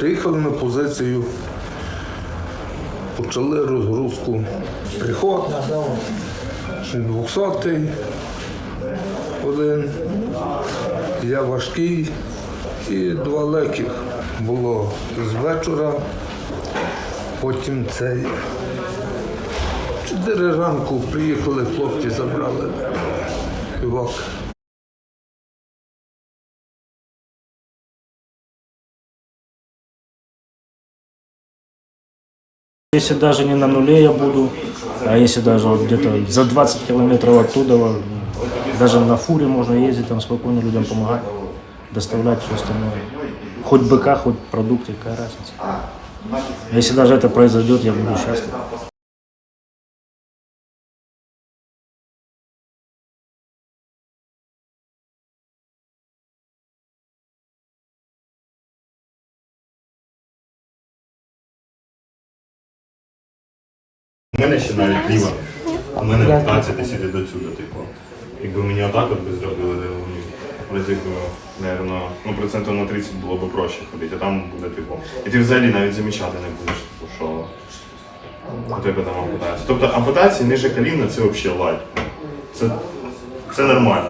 Приїхали на позицію, почали розгрузку. Приход 200-й, один, я важкий і два легких. Було з вечора, потім цей. Чотири ранку приїхали, хлопці забрали півак. Если даже не на нуле я буду, а если даже вот где-то за 20 километров оттуда, даже на фуре можно ездить, там спокойно людям помогать, доставлять все остальное. Хоть быка, хоть продукты, какая разница. Если даже это произойдет, я буду счастлив. У мене ще навіть ліва. У мене 15 десь іде до сюди, типу. Якби мені отак от би зробили, вони разів, наверно, ну, процентів на 30 було б проще ходити, а там буде типу. І ти взагалі навіть замічати не будеш, типу, що у тебе там ампутація. Тобто ампутації ниже коліна це взагалі лайк. Це, це нормально.